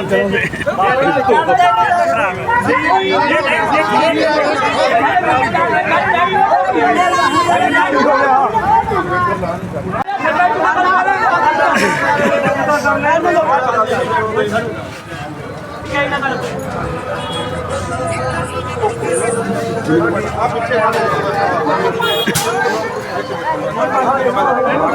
ਨਾਲ ਚਲੋਗੇ ਕੂੜਾ ਕੱਟਣ ਦਾ ਪਤਾ ਨਹੀਂ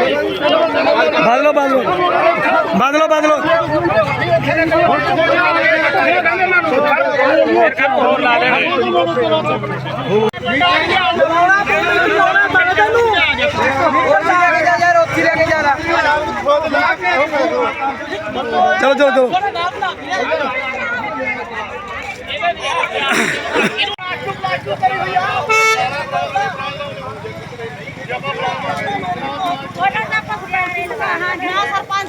ਬਦਲੋ ਬਦਲੋ ਬਦਲੋ ਬਦਲੋ ਚਲੋ ਚਲੋ ਚਲੋ ਉਹਨਾਂ ਦਾ ਪਕੜਿਆ ਹਾਂ ਜਿਹੜਾ ਸਰਪੰਚ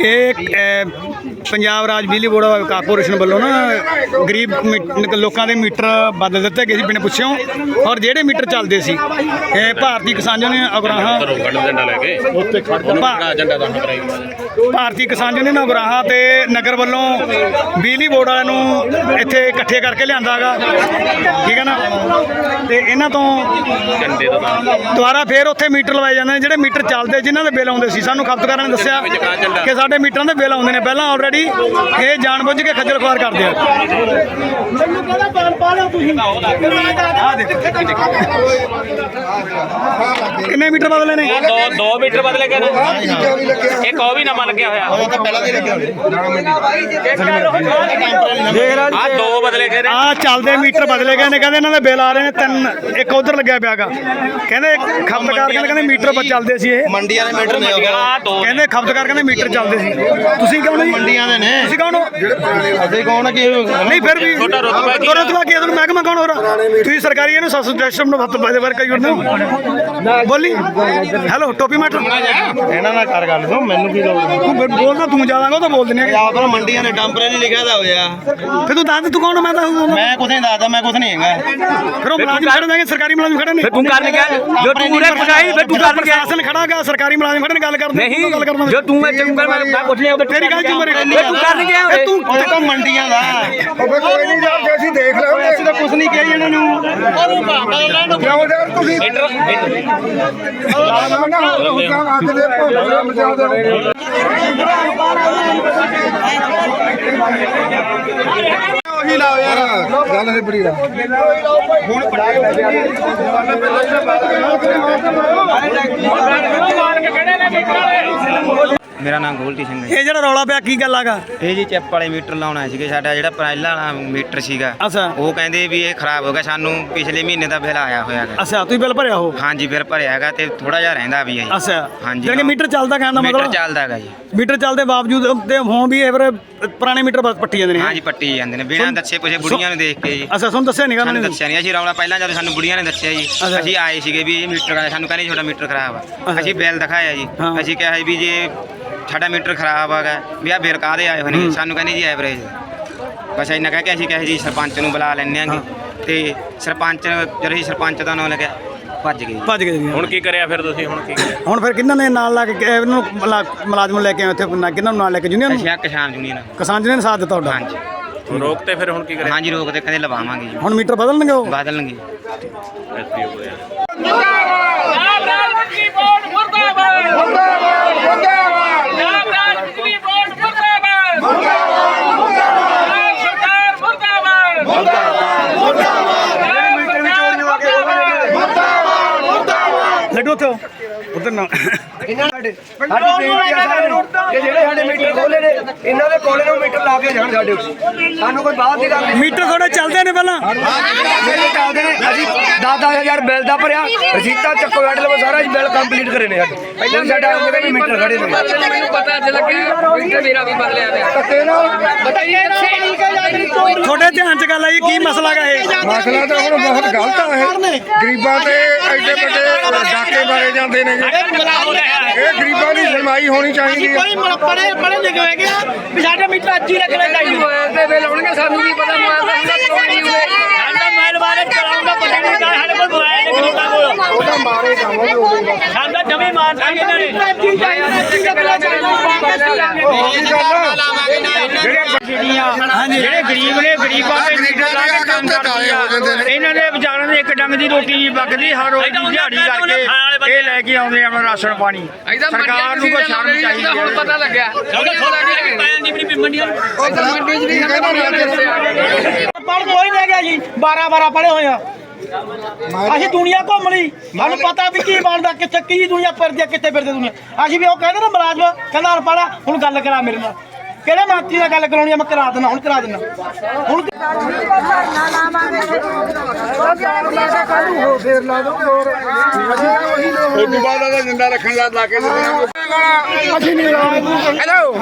ਇਹ ਪੰਜਾਬ ਰਾਜ ਬਿਜਲੀ ਬੋਰਡ ਕਾਰਪੋਰੇਸ਼ਨ ਵੱਲੋਂ ਨਾ ਗਰੀਬ ਮੀ- ਲੋਕਾਂ ਦੇ ਮੀਟਰ ਬਦਲ ਦਿੱਤੇ ਗਏ ਸੀ ਬਿਨਾਂ ਪੁੱਛਿਓ। ਔਰ ਜਿਹੜੇ ਮੀਟਰ ਚੱਲਦੇ ਸੀ ਇਹ ਭਾਰਤੀ ਕਿਸਾਨ ਯੂਨੀਅਨ ਅਗਰਾਹਾਂ ਭਾਰਤੀ ਕਿਸਾਨ ਯੂਨੀਅਨ ਅਗਰਾਹਾਂ ਤੇ ਨਗਰ ਵੱਲੋਂ ਬਿਜਲੀ ਬੋਰਡ ਵਾਲਿਆਂ ਨੂੰ ਇੱਥੇ ਇਕੱਠੇ ਕਰਕੇ ਲਿਆਂਦਾਗਾ ਠੀਕ ਹੈ ਨਾ? ਤੇ ਇਹਨਾਂ ਤੋਂ ਦੁਬਾਰਾ ਫੇਰ ਉੱਥੇ ਮੀਟਰ ਲਵਾਏ ਜਾਂਦੇ ਨੇ ਜਿਹੜੇ ਮੀਟਰ ਚੱਲਦੇ ਜਿਨ੍ਹਾਂ ਦੇ ਬਿੱਲ ਆਉਂਦੇ ਸੀ ਸਾਨੂੰ ਖਪਤਕਾਰਾਂ ਨੇ ਦੱਸਿਆ ਕਿ ਸਾਡੇ ਮੀਟਰਾਂ ਦੇ ਬਿੱਲ ਆਉਂਦੇ ਨੇ। ਪਹਿਲਾਂ ਆਲਰੇਡੀ ਇਹ ਜਾਣਬੁੱਝ ਕੇ ਖੱਜਲ ਖੁਆਰ ਕਰਦੇ ਆ। ਮੈਨੂੰ ਕਹਿੰਦਾ ਪਾਲ ਪਾ ਲਿਓ ਤੁਸੀਂ ਆ ਦੇਖੋ ਕਿੰਨੇ ਮੀਟਰ ਬਦਲੇ ਨੇ? ਦੋ ਦੋ ਮੀਟਰ ਬਦਲੇ ਗਏ ਨੇ। ਇੱਕ ਉਹ ਵੀ ਨਵਾਂ ਲੱਗਿਆ ਹੋਇਆ। ਆ ਦੋ ਬਦਲੇ ਗਏ ਨੇ। ਆ ਚੱਲਦੇ ਮੀਟਰ ਬਦਲੇ ਗਏ ਨੇ। ਕਹਿੰਦੇ ਇਹਨਾਂ ਦੇ ਬਿੱਲ ਆ ਰਹੇ ਨੇ ਤਿੰਨ। ਇੱਕ ਉਧਰ ਲੱਗਿਆ ਪਿਆਗਾ ਕਹਿੰਦੇ ਖਪਤਕਾਰ ਕਹਿੰਦੇ ਕਹਿੰਦੇ ਮੀਟਰ ਪਰ ਚੱਲਦੇ ਸੀ ਇਹ। ਮੰਡੀਆਂ ਦੇ ਮੀਟਰ ਨੇ ਆ ਦੋ। ਕਹਿੰਦੇ ਖਪਤਕਾਰ ਕਹਿੰਦੇ ਮੀਟਰ ਚੱਲਦੇ ਸੀ। ਤੁਸੀਂ ਕੌਣ ਹੋ ਜੀ ਮੰਡੀਆਂ ਦੇ ਨੇ। ਤੁਸੀਂ ਕੌਣ ਹੋ? ਅਸੀਂ ਕੌਣ ਕਿ ਨਹੀਂ ਫਿਰ ਵੀ ਛੋਟਾ ਰੁਤਬਾ ਕੀ ਰੁਤਬਾ ਕੀ ਤੁਹਾਨੂੰ ਮਹਿਕਮਾ ਕੌਣ ਹੋ ਰਿਹਾ? ਤੁਸੀਂ ਸਰਕਾਰੀ ਇਹਨੂੰ ਸਬਸਟੇਸ਼ਨ ਨੂੰ ਹੱਥ ਪਾਦੇ ਵਰ ਕਈ ਨੂੰ ਬੋਲੀ। ਹੈਲੋ ਟੋਪੀ ਮਾਟਰ। ਇਹਨਾਂ ਨਾਲ ਕਰ ਗੱਲ ਤੂੰ ਮੈਨੂੰ ਕੀ ਲੋੜ ਤੂੰ ਫਿਰ ਬੋਲਦਾ ਤੂੰ ਜ਼ਿਆਦਾ ਉਹ ਤਾਂ ਬੋਲ ਦਿੰਦੇ ਆ। ਪਰ ਮੰਡੀਆਂ ਨੇ ਟੈਂਪਰੇਰੀ ਲਿਖਿਆ ਦਾ ਹੋਇਆ। ਫਿਰ ਤੂੰ ਦੱਸ ਤੂੰ ਕੌਣ ਮੈਂ ਤਾਂ ਮੈਂ ਕੁਝ ਨਹੀਂ ਦੱਸਦਾ ਮੈਂ ਕੁਝ ਨਹੀਂ ਹੈਗਾ। ਫਿਰ ਉਹ ਮੁਲਾਜ਼ਮ ਖੜੇ ਨੇ ਸਰਕਾਰੀ ਮੁਲਾਜ਼ਮ ਖੜੇ ਨੇ। ਤੂੰ ਕਰਨ ਗਿਆ ਜੋ ਤੂੰ ਉਰੇ ਪਕਾਈ ਫਿਰ ਤੂੰ ਕਰਨ ਗਿਆ ਪ੍ਰਸ਼ਾਸਨ ਖੜਾਗਾ ਸਰਕਾਰੀ ਮੁਲਾਜ਼ਮ ਖੜੇ ਨੇ ਗੱਲ ਕਰਦੇ ਨਹੀਂ ਗੱਲ ਕਰਦਾ ਜੋ ਤੂੰ ਮੈਂ ਕਰ ਮੈਂ ਮੈਂ ਪੁੱਛ ਲਿਆ ਤੇਰੀ ਗੱਲ ਕਿਉਂ ਮਰੇ ਤੂੰ ਕਰਨ ਗਿਆ ਉਰੇ ਤੂੰ ਉਹ ਤਾਂ ਮੰਡੀਆਂ ਦਾ। ਕੋਈ ਨਹੀਂ ਜਾ ਕੇ ਅਸੀਂ ਦੇਖ ਲਾਂਗੇ ਅਸੀਂ ਤਾਂ ਕੁਝ ਨਹੀਂ ਕਿਹਾ ਜੀ ਇਹਨਾਂ ਨੂੰ। ਕਿਉਂ ਯਾਰ ਤੁਸੀਂ। ਇੰਟਰ ਨਾ ਨਾ ਹੁਕਮ ਹੱਥ ਦੇ ਭੋਲਾ ਮਚਾ ਦੇ ਉਹੀ ਲਾਓ ਯਾਰ ਗੱਲ ਨਹੀਂ ਬੜੀ ਹੁਣ ਮੇਰਾ ਨਾਮ ਗੋਲਟੀ ਸਿੰਘ ਹੈ ਇਹ ਜਿਹੜਾ ਰੌਲਾ ਪਿਆ ਕੀ ਗੱਲ ਆਗਾ? ਇਹ ਜੀ ਚੈਪ ਵਾਲੇ ਮੀਟਰ ਲਾਉਣਾ ਸੀਗੇ ਸਾਡਾ ਜਿਹੜਾ ਪਹਿਲਾ ਵਾਲਾ ਮੀਟਰ ਸੀਗਾ। ਅੱਛਾ। ਉਹ ਕਹਿੰਦੇ ਵੀ ਇਹ ਖਰਾਬ ਹੋ ਗਿਆ ਸਾਨੂੰ ਪਿਛਲੇ ਮਹੀਨੇ ਦਾ ਬਿੱਲ ਆਇਆ ਹੋਇਆ ਹੈਗਾ। ਅੱਛਾ ਤੁਸੀਂ ਬਿੱਲ ਭਰਿਆ ਹੋ ਹਾਂਜੀ ਬਿੱਲ ਭਰਿਆ ਹੈਗਾ ਤੇ ਥੋੜਾ ਜਿਹਾ ਰਹਿੰਦਾ ਵੀ ਹੈ ਜੀ। ਅੱਛਾ। ਹਾਂਜੀ ਜਾਨੀ ਮੀਟਰ ਚੱਲਦਾ ਕਹਿਣ ਦਾ ਮੀਟਰ ਮਤਲਬ? ਚੱਲਦਾ ਹੈਗਾ ਜੀ। ਮੀਟਰ ਚੱਲਦੇ ਬਾਵਜੂਦ ਤੇ ਹੁਣ ਵੀ ਇਹ ਫਿਰ ਪੁਰਾਣੇ ਮੀਟਰ ਬਸ ਪੱਟੀ ਜਾਂਦੇ ਨੇ ਹਾਂਜੀ ਪੱਟੀ ਜਾਂਦੇ ਨੇ। ਬਿਨਾਂ ਦੱਸੇ ਪੁੱਛੇ ਬੁੜੀਆਂ ਨੂੰ ਦੇਖ ਕੇ ਜੀ। ਅੱਛਾ ਤੁਹਾਨੂੰ ਦੱਸਿਆ ਨਹੀਂ ਸਾਨੂੰ ਗਾ ਦੱਸਿਆ ਨਹੀਂ ਅਸੀਂ ਰੌਲਾ ਪਹਿਲਾਂ ਜਦੋਂ ਸਾਨੂੰ ਬੁੜੀਆਂ ਨੇ ਦੱਸਿਆ ਜੀ। ਅਸੀਂ ਆਏ ਸੀਗੇ ਵੀ ਇਹ ਮੀਟਰ ਸਾਨੂੰ ਕਹਿੰਦੇ ਤੁਹਾਡਾ ਮੀਟਰ ਖਰਾਬ ਆ। ਅਸੀਂ ਬਿੱਲ ਦਿਖਾਇਆ ਜੀ। ਹਾਂ। ਅਸੀਂ ਕਿਹਾ ਵੀ ਜੇ ਸਾਡਾ ਮੀਟਰ ਖਰਾਬ ਆ ਗਿਆ ਵੀ ਆ ਬਿੱਲ ਕਾਹਦੇ ਆਏ ਹੋਏ ਨੇ? ਸਾਨੂੰ ਕਹਿੰਦੇ ਜੀ ਐਵਰੇਜ। ਬਸ ਇੰਨਾ ਕਹਿ ਕੇ ਅਸੀਂ ਕਹੇ ਜੀ ਸਰਪੰਚ ਨੂੰ ਬੁਲਾ ਲੈਣੇ ਆਂਗੇ ਤੇ ਸਰਪੰਚ ਜਦੋਂ ਅਸੀਂ ਸਰਪੰਚ ਦਾ ਨਾਮ ਲੱਗਿਆ ਭੱਜ ਗਏ। ਭੱਜ ਗਏ ਜੀ। ਹੁਣ ਕੀ ਕਰਿਆ ਫਿਰ ਤੁਸੀਂ? ਹੁਣ ਕੀ ਕਰਿਆ? ਹੁਣ ਫਿਰ ਕਿੰਨਾਂ ਨੇ ਨਾਲ ਲਾ ਕੇ ਕਿ ਇਹਨੂੰ ਮੁਲਾ- ਮੁਲਾਜ਼ਮ ਨੂੰ ਲੈ ਕੇ ਆਏ ਉੱਥੇ? ਨਾ ਕਿੰਨਾਂ ਨੂੰ ਨਾਲ ਲੈ ਕੇ? ਜੂਨੀਅਰ ਨੂੰ? ਅਸੀਂ ਆ ਕਿਸਾਨ ਯੂਨੀਅਨ ਕਿਸਾਨ ਜੀ ਨੇ ਸਾਥ ਦਿੱਤਾ ਤੁਹਾਡਾ? ਹਾਂਜੀ। ਰੋਕ ਤੇ ਫਿਰ ਹੁਣ ਕੀ ਕਰੇ ਹਾਂਜੀ ਰੋਕ ਤੇ ਕਹਿੰਦੇ ਲਵਾਵਾਂਗੇ ਜੀ। ਹੁਣ ਮੀਟਰ ਬਦਲਣਗੇ ਉਹ? ਬਦਲਣਗੇ। ਨਾਮਦਾਰ ਬਿਜਲੀ ਬੋਰਡ ਮੁਰਦਾਬਾਦ ਮੁਰਦਾਬਾਦ ਮੁਰਦਾਬਾਦ Good night. ਸਾਡੀ ਬੇਨਤੀ ਆ ਸਾਰਿਆਂ ਨੂੰ ਕਿ ਜਿਹੜੇ ਸਾਡੇ ਮੀਟਰ ਖੋਲੇ ਨੇ ਇਹਨਾਂ ਦੇ ਕੋਲੇ ਨੂੰ ਮੀਟਰ ਲਾ ਕੇ ਜਾਣ ਸਾਡੇ ਉੱਤੇ ਸਾਨੂੰ ਕੋਈ ਬਾਤ ਦੀ ਗੱਲ ਨਹੀਂ। ਮੀਟਰ ਤੁਹਾਡੇ ਚੱਲਦੇ ਨੇ ਪਹਿਲਾਂ। ਮੇਰੇ ਚੱਲਦੇ ਨੇ ਅਸੀਂ 10000 ਬਿੱਲ ਦਾ ਭਰਿਆ। ਰਸੀਦਾਂ ਚੱਕੋ ਐਡ ਲਵੋ ਸਾਰਾ ਬਿੱਲ ਕੰਪਲੀਟ ਕਰੇ ਨੇ ਸਾਡੇ। ਪਹਿਲਾਂ ਸਾਡਾ ਉਹਦੇ ਵੀ ਮੀਟਰ ਖੜੇ ਨੇ ਮੈਨੂੰ ਪਤਾ ਅੱਜ ਲੱਗਿਆ ਮੀਟਰ ਮੇਰਾ ਵੀ ਬਦਲਿਆ ਪਿਆ ਧੱਕੇ ਨਾਲ ਤੁਹਾਡੇ ਧਿਆਨ 'ਚ ਗੱਲ ਆਈ ਕੀ ਮਸਲਾ ਇਹ? ਮਸਲਾ ਤਾਂ ਹੁਣ ਬਹੁਤ ਗਲਤ ਆ ਇਹ। ਗਰੀਬਾਂ ਤੇ ਐਡੇ ਵੱਡੇ ਡਾਕੇ ਮਾਰੇ ਜਾਂਦੇ ਨੇ। ਇਹ ਗਰੀਬਾਂ ਦੀ ਸੁਣਵਾਈ ਹੋਣੀ ਚਾਹੀਦੀ ਹੈ। ਪੜੇ ਪੜੇ ਲਿਖੇ ਹੋਏ ਗਿਆ ਵੀ ਸਾਡੇ ਮੀਟਰ ਅੱਜ ਹੀ ਲੱਗਣੇ ਚਾਹੀਦੇ ਤੇ ਬਿੱਲ ਆਉਣਗੇ ਸਾਨੂੰ ਕੀ ਪਤਾ ਮੋਬਾਈਲ ਦਾ ਸਾਡਾ ਮੋਬਾਈਲ ਬਾਰੇ ਚਲਾਉਣ ਦਾ ਪਤਾ ਨਹੀਂ ਹੁੰਦਾ ਸਾਡੇ ਕੋਲ ਮੋਬਾਈਲ ਨਹੀਂ ਕੋਲ ਉਹਦਾ ਮਾਰੇ ਜਾਵਾਂਗੇ ਉਹਦੇ ਸਾਡਾ ਜਮੀ ਮਾਰਦਾ ਇਹਨਾਂ ਨੇ ਉਹੀ ਗੱਲ ਆ ਹਾਂਜੀ ਜਿਹੜੇ ਗਰੀਬ ਨੇ ਗਰੀਬਾਂ ਦੇ ਮੀਟਰ ਲਾ ਕੇ ਕੰਮ ਕਰਦੇ ਆ ਇਹਨਾਂ ਦੇ ਵਿਚਾਰਿਆਂ ਦੇ ਇੱਕ ਡੰਗ ਦੀ ਰੋਟੀ ਨਹੀਂ ਪੱਕਦੀ ਹਰ ਰੋਜ਼ ਦੀ ਦਿਹਾੜੀ ਕਰਕੇ ਇਹ ਲੈ ਕੇ ਆਉਂਦੇ ਆ ਆਪਣਾ ਰਾਸ਼ਨ ਪਾਣੀ ਸਰਕਾਰ ਨੂੰ ਕੋਈ ਸ਼ਰਮ ਚਾਹੀਦੀ ਹੁਣ ਪਤਾ ਲੱਗਿਆ ਸਾਡਾ ਥੋੜਾ ਪਾਇਆ ਨਹੀਂ ਵੀ ਮੰਡੀਆਂ ਉਹ ਤਾਂ ਮੰਡੀ ਚ ਨਹੀਂ ਪੜ ਕੋਈ ਨਹੀਂ ਗਿਆ ਜੀ 12 12 ਪੜੇ ਹੋਏ ਆ ਅਸੀਂ ਦੁਨੀਆ ਘੁੰਮ ਲਈ। ਸਾਨੂੰ ਪਤਾ ਵੀ ਕੀ ਬਣਦਾ ਕਿੱਥੇ ਕੀ ਦੁਨੀਆ ਫਿਰਦੀ ਆ ਕਿੱਥੇ ਫਿਰਦੀ ਦੁਨੀਆ। ਅਸੀਂ ਵੀ ਉਹ ਕਹਿੰਦੇ ਨਾ ਮੁਲਾਜ਼ਮ ਕਹਿੰਦਾ ਅਨਪੜਾ ਹੁਣ ਗੱਲ ਕਰਾ ਮੇਰੇ ਨਾਲ। ਕਿਹੜੇ ਮੰਤਰੀ ਨਾਲ ਗੱਲ ਕਰਾਉਣੀ ਆ ਮੈਂ ਕਰਾ ਦਿੰਦਾ ਹੁਣ ਕਰਾ ਦਿੰਦਾ। ਹੁਣ ਤੋਂ ਬਾਅਦ ਉਹਦਾ ਜਿੰਦਾ ਰੱਖਣ ਲਾ ਲਾ ਕੇ ਦਿੰਦੇ ਆ ਅਸੀਂ ਨਹੀਂ ਹੈਲੋ